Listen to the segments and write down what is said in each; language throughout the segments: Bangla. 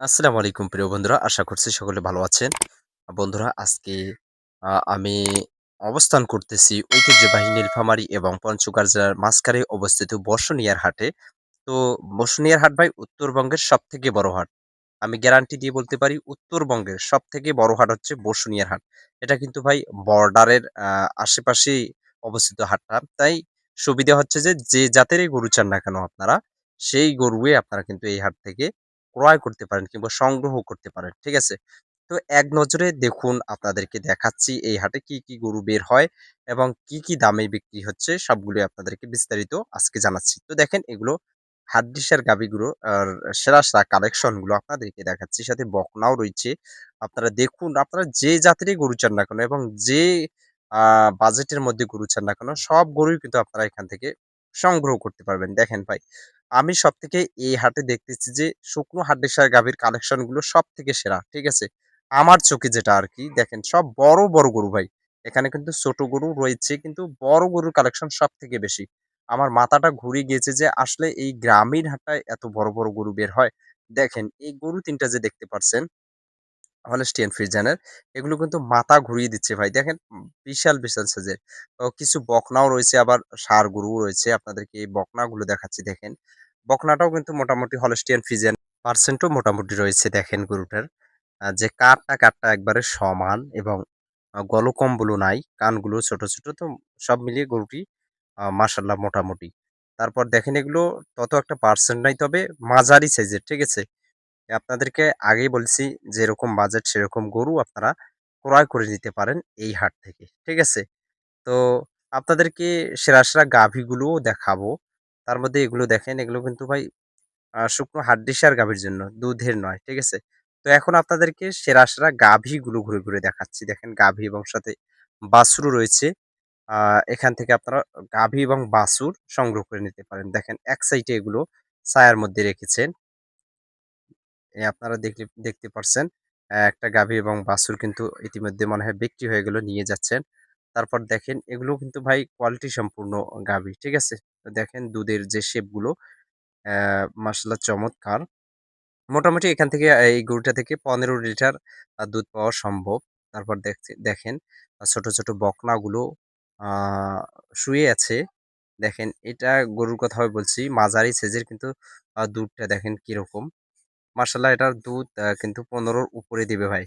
আসসালামু আলাইকুম প্রিয় বন্ধুরা। আশা করছি সকলে ভালো আছেন। বন্ধুরা আজকে আমি অবস্থান করতেছি ঐতিহ্যবাহী নীলফামারী এবং পঞ্চগড় জেলার মাঝখানে অবস্থিত বর্ষণিয়ার হাটে। তো বর্ষণিয়ার হাট ভাই উত্তরবঙ্গের সব থেকে বড় হাট। আমি গ্যারান্টি দিয়ে বলতে পারি উত্তরবঙ্গের সবথেকে বড় হাট হচ্ছে বর্ষণিয়ার হাট। এটা কিন্তু ভাই বর্ডারের আ আশেপাশেই অবস্থিত হাটটা। তাই সুবিধা হচ্ছে যে, যে জাতেরই গরু চান না কেন আপনারা, সেই গরুয়ে আপনারা কিন্তু এই হাট থেকে ক্রয় করতে পারেন কিংবা সংগ্রহ করতে পারেন। ঠিক আছে? তো এক নজরে দেখুন আপনাদেরকে দেখাচ্ছি এই হাটে কি, কি গরু বের হয় এবং কি, কি দামে বিক্রি হচ্ছে সবগুলোই আপনাদেরকে বিস্তারিত আজকে জানাচ্ছি। তো দেখেন এগুলো হাড্ডিসার গাভীগুলো আর সেরা, সেরা কালেকশনগুলো আপনাদেরকে দেখাচ্ছি। সাথে বকনাও রয়েছে। আপনারা দেখুন, আপনারা যে জাতেরই গরু চান না কেন এবং যে বাজেটের মধ্যে গরু চান না কেন, সব গরুই কিন্তু আপনারা এখান থেকে সংগ্রহ করতে পারবেন। দেখেন ভাই, আমি সব থেকে এই হাটে দেখতেছি যে শুকনো হাড্ডিসার গাভীর কালেকশনগুলো সব থেকে সেরা। ঠিক আছে? আমার চোখে যেটা আর কি দেখেন সব বড়, বড় গরু ভাই। এখানে কিন্তু ছোট গরু রয়েছে কিন্তু বড় গরুর কালেকশন সব থেকে বেশি। আমার মাথাটা ঘুরে গিয়েছে যে আসলে এই গ্রামীণ হাটটায় এত বড়, বড় গরু বের হয়। দেখেন এই গরু তিনটা যে দেখতে পারছেন হলস্টিয়ান ফ্রিজানের এগুলো কিন্তু মাথা ঘুরিয়ে দিচ্ছে ভাই। দেখেন বিশাল, বিশাল সাইজের। কিছু বকনাও রয়েছে আবার ষাঁড় গরুও রয়েছে। আপনাদেরকে এই বকনাগুলো দেখাচ্ছি দেখেন। বকনাটাও কিন্তু মোটামুটি হলস্টিয়ান ফ্রিজিয়ান পার্সেন্টও মোটামুটি রয়েছে দেখেন গরুটার। যে কাঠটা, কাঠটা একবারে সমান এবং গলকম্বলও নাই। কানগুলো ছোট, ছোট তো সব মিলিয়ে গরুটি আ মাশাআল্লাহ মোটামুটি। তারপর দেখেন এগুলো তত একটা পার্সেন্ট নাই তবে মাঝারি সাইজের। ঠিক আছে? আপনাদেরকে আগেই বলছি যেরকম বাজেট সেরকম গরু আপনারা ক্রয় করে নিতে পারেন এই হাট থেকে। ঠিক আছে? তো আপনাদেরকে সেরা, সেরা গাভীগুলোও দেখাবো। তার মধ্যে এগুলো দেখেন এগুলো কিন্তু ভাই শুকনো হাড্ডিসার গাভীর জন্য, দুধের নয়। ঠিক আছে? তো এখন আপনাদেরকে সেরা, সেরা গাভীগুলো ঘুরে, ঘুরে দেখাচ্ছি। দেখেন গাভী এবং সাথে বাছুরও রয়েছে। এখান থেকে আপনারা গাভী এবং বাছুর সংগ্রহ করে নিতে পারেন। দেখেন এক সাইডে এগুলো ছায়ার মধ্যে রেখেছেন। আপনারা দেখলে দেখতে পারছেন। একটা গাভী এবং বাছুর কিন্তু ইতিমধ্যে মনে হয় বিক্রি হয়ে গেল, নিয়ে যাচ্ছেন। তারপর দেখেন এগুলো কিন্তু ভাই কোয়ালিটি সম্পূর্ণ গাভী। ঠিক আছে? দেখেন দুধের যে শেপগুলো গুলো চমৎকার। মোটামুটি এখান থেকে এই গরুটা থেকে ১৫ লিটার দুধ পাওয়া সম্ভব। তারপর দেখেন ছোট, ছোট বকনাগুলো শুয়ে আছে। দেখেন এটা গরুর কথা বলছি। মাঝারি সাইজের কিন্তু দুধটা দেখেন কীরকম। মাশাআল্লাহ এটার দুধ কিন্তু পনেরোর উপরে দিবে ভাই।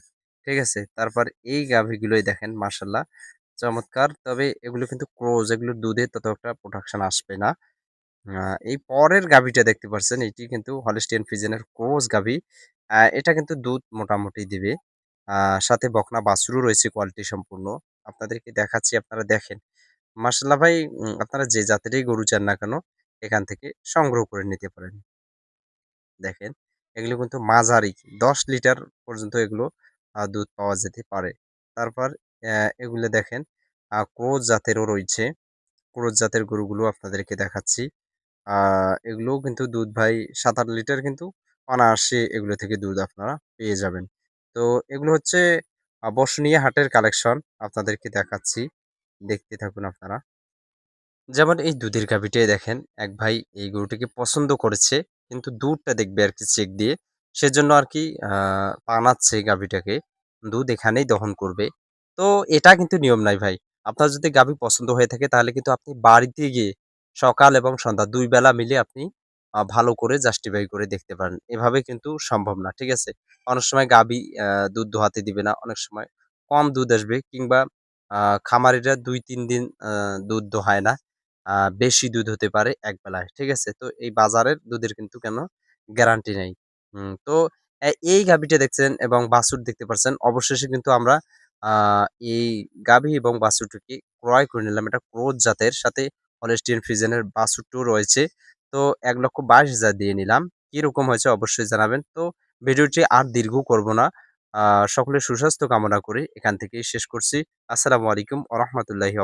ঠিক আছে? তারপর এই গাভীগুলোই দেখেন মার্শাল্লাহ চমৎকার। তবে এগুলো কিন্তু ক্রোজ, এগুলো দুধে তত একটা প্রোডাকশন আসবে না। এই পরের গাভীটা দেখতে পারছেন, এটি কিন্তু হলস্টিয়ান ফ্রিজিয়ানের ক্রোজ গাভী। এটা কিন্তু দুধ মোটামুটি দিবে। সাথে বকনা বাছুরও রয়েছে কোয়ালিটি সম্পূর্ণ। আপনাদেরকে দেখাচ্ছি, আপনারা দেখেন। মাশাআল্লাহ ভাই আপনারা যে জাতেরই গরু চান না কেন, এখান থেকে সংগ্রহ করে নিতে পারেন। দেখেন এগুলো কিন্তু মাঝারি ১০ লিটার পর্যন্ত এগুলো দুধ পাওয়া যেতে পারে। তারপর এগুলো দেখেন ক্রোজ জাতেরও রয়েছে। ক্রোজ জাতের গরুগুলো আপনাদেরকে দেখাচ্ছি। এগুলোও কিন্তু দুধ ভাই ৭-৮ লিটার কিন্তু অনায়াসে এগুলো থেকে দুধ আপনারা পেয়ে যাবেন। তো এগুলো হচ্ছে বর্ষণিয়া হাটের কালেকশন আপনাদেরকে দেখাচ্ছি। দেখতে থাকুন আপনারা। যেমন এই দুধের গাভীটাই দেখেন, এক ভাই এই গরুটিকে পছন্দ করেছে। কিন্তু দুধটা দেখবে আর কি চেক দিয়ে। সেজন্য আর কি পানাচ্ছে গাভীটাকে। দুধ এখানেই দহন করবে। তো এটা কিন্তু নিয়ম নাই ভাই। আপনার যদি গাভী পছন্দ হয়ে থাকে, তাহলে কিন্তু আপনি বাড়িতে গিয়ে সকাল এবং সন্ধ্যা ২ বেলা মিলে আপনি ভালো করে জাস্টিফাই করে দেখতে পারেন। এভাবে কিন্তু সম্ভব না। ঠিক আছে? অনেক সময় গাভী দুধ দোহাতে দিবে না। অনেক সময় কম দুধ আসবে কিংবা খামারিরা ২-৩ দিন দুধ দোহায় না। আ বেশি দুধ হতে পারে এক বেলায়। ঠিক আছে? তো এই বাজারের দুধের কিন্তু কেন গ্যারান্টি নেই। তো এই গাভীটা দেখছেন এবং বাছুর দেখতে পারছেন। অবশেষে কিন্তু আমরা আ এই গাভী এবং বাছুরটিকে ক্রয় করে নিলাম। এটা ক্রোজ জাতের সাথে হলস্টিয়ান ফ্রিজিয়ানের বাছুরটিও রয়েছে। তো ৳১,২২,০০০ দিয়ে নিলাম। কীরকম হয়েছে অবশ্যই জানাবেন। তো ভিডিওটি আর দীর্ঘ করব না। আ সকলের সুস্বাস্থ্য কামনা করে এখান থেকেই শেষ করছি। আসসালামু আলাইকুম ওয়া রাহমাতুল্লাহি।